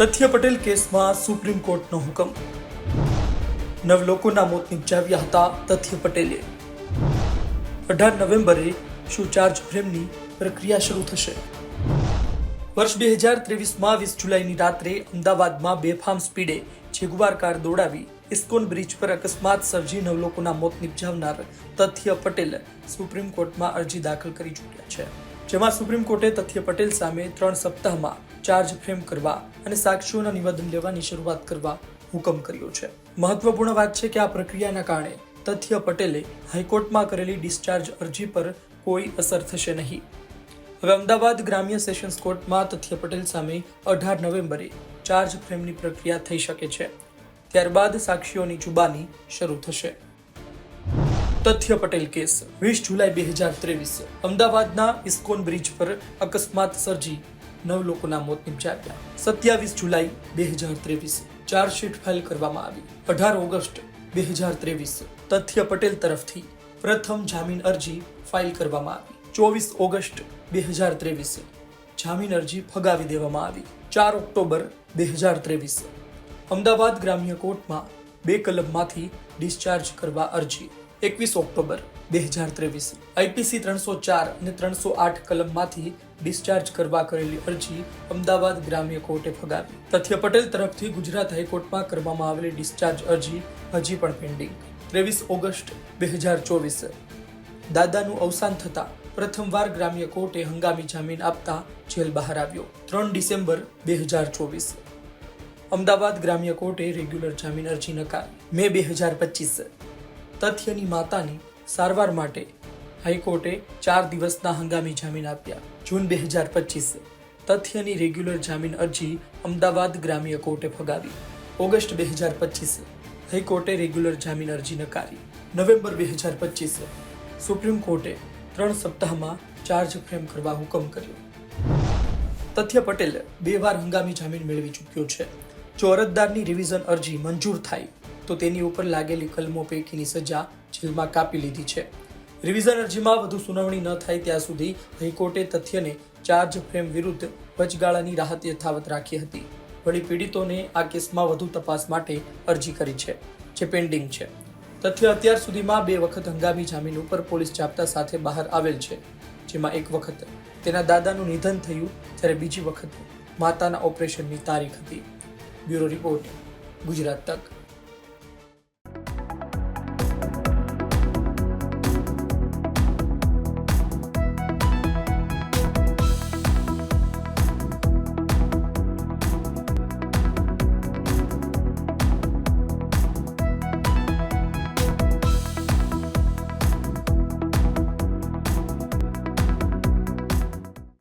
તથ્ય પટેલ કેસમાં સુપ્રીમ કોર્ટનો હુકમ. નવ લોકોના મોત નિપજાવ્યા હતા તથ્ય પટેલે. અઢાર નવેમ્બરે શું ચાર્જ ફ્રેમની પ્રક્રિયા શરૂ થશે? વર્ષ બે હજાર ત્રેવીસમાં વીસ જુલાઈની રાત્રે અમદાવાદમાં બેફામ સ્પીડે જેગુઆર કાર દોડાવી ઇસ્કોન બ્રિજ પર અકસ્માત સર્જી નવ લોકોના મોત નિપજાવનાર તથ્ય પટેલ સુપ્રીમ કોર્ટમાં અરજી દાખલ કરી ચૂક્યા છે. જેમાં સુપ્રીમ કોર્ટે તથ્ય પટેલ સામે ત્રણ સપ્તાહમાં ચાર્જ ફ્રેમ કરવા અને સાક્ષીઓના નિવેદન લેવાની શરૂઆત કરવા હુકમ કર્યો છે. મહત્વપૂર્ણ વાત છે કે આ પ્રક્રિયાના કારણે તથ્ય પટેલે હાઈકોર્ટમાં કરેલી ડિસ્ચાર્જ અરજી પર કોઈ અસર થશે નહીં. હવે અમદાવાદ ગ્રામ્ય સેશન્સ કોર્ટમાં તથ્ય પટેલ સામે અઢાર નવેમ્બરે ચાર્જ ફ્રેમની પ્રક્રિયા થઈ શકે છે. ત્યારબાદ સાક્ષીઓની જુબાની શરૂ થશે. તથ્ય પટેલ કેસ વીસ જુલાઈ બે હજાર ત્રેવીસ અમદાવાદના ઇસ્કોન બ્રિજ પર અકસ્માત સર્જી નવ લોકોના મોત નિપજાવ્યા સત્યાવીસ જુલાઈ બે હજાર ત્રેવીસ ચાર્જશીટ ફાઇલ કરવામાં આવી અઢાર ઓગસ્ટ બે હજાર ત્રેવીસ તથ્ય પટેલ તરફથી પ્રથમ જામીન અરજી ફાઇલ કરવામાં આવી ચોવીસ ઓગસ્ટ બે હજાર ત્રેવીસ જામીન અરજી ફગાવી દેવામાં આવી ચાર ઓક્ટોબર બે હજાર ત્રેવીસ અમદાવાદ ગ્રામ્ય કોર્ટમાં બે કલમમાંથી ડિસ્ચાર્જ કરવા અરજી એકવીસ ઓક્ટોબર બે હજાર ત્રેવીસ. આઈપીસી ત્રણસો ચાર અને ત્રણસો આઠ કલમમાંથી ડિસ્ચાર્જ કરવા કરેલી અરજી અમદાવાદ ગ્રામ્ય કોર્ટે ફગાવી. તથ્ય પટેલ તરફથી ગુજરાત હાઈકોર્ટમાં કરવામાં આવેલી ડિસ્ચાર્જ અરજી હજી પણ પેન્ડિંગ. ત્રેવીસ ઓગસ્ટ બે હજાર ચોવીસ. દાદાનું અવસાન થતાં પ્રથમવાર ગ્રામ્ય કોર્ટે હંગામી જામીન આપતા જેલ બહાર આવ્યો. ત્રણ ડિસેમ્બર બે હજાર ચોવીસ. અમદાવાદ ગ્રામ્ય કોર્ટે રેગ્યુલર જામીન અરજી નકાર. મે બે હજાર પચીસ. તથ્યની માતાની સારવાર માટે હાઈકોર્ટે ચાર દિવસના હંગામી જામીન આપ્યા. જૂન બે હજાર પચીસે તથ્યની રેગ્યુલર જામીન અરજી અમદાવાદ ગ્રામ્ય કોર્ટે ફગાવી. ઓગસ્ટ બે હજાર પચીસે હાઈકોર્ટે રેગ્યુલર જામીન અરજી નકારી. નવેમ્બર બે હજાર પચીસે સુપ્રીમ કોર્ટે ત્રણ સપ્તાહમાં ચાર્જ ફ્રેમ કરવા હુકમ કર્યો. તથ્ય પટેલ બે વાર હંગામી જામીન મેળવી ચૂક્યો છે. જો અરજદારની રિવિઝન અરજી મંજૂર થાય તો તેની ઉપર લાગેલી કલમો પૈકીની સજા જેલમાં કાપી લીધી છે. રિવિઝન અરજીમાં વધુ સુનાવણી ન થાય ત્યાં સુધી હાઈકોર્ટે તથ્યને ચાર્જ ફ્રેમ વિરુદ્ધ વચગાળાની રાહત યથાવત રાખી હતી. વળી પીડિતોને આ કેસમાં વધુ તપાસ માટે અરજી કરી છે, જે પેન્ડિંગ છે. તથ્ય અત્યાર સુધીમાં બે વખત હંગામી જામીન ઉપર પોલીસ જાપ્તા સાથે બહાર આવેલ છે, જેમાં એક વખત તેના દાદાનું નિધન થયું જ્યારે બીજી વખત માતાના ઓપરેશનની તારીખ હતી. બ્યુરો રિપોર્ટ, ગુજરાત તક.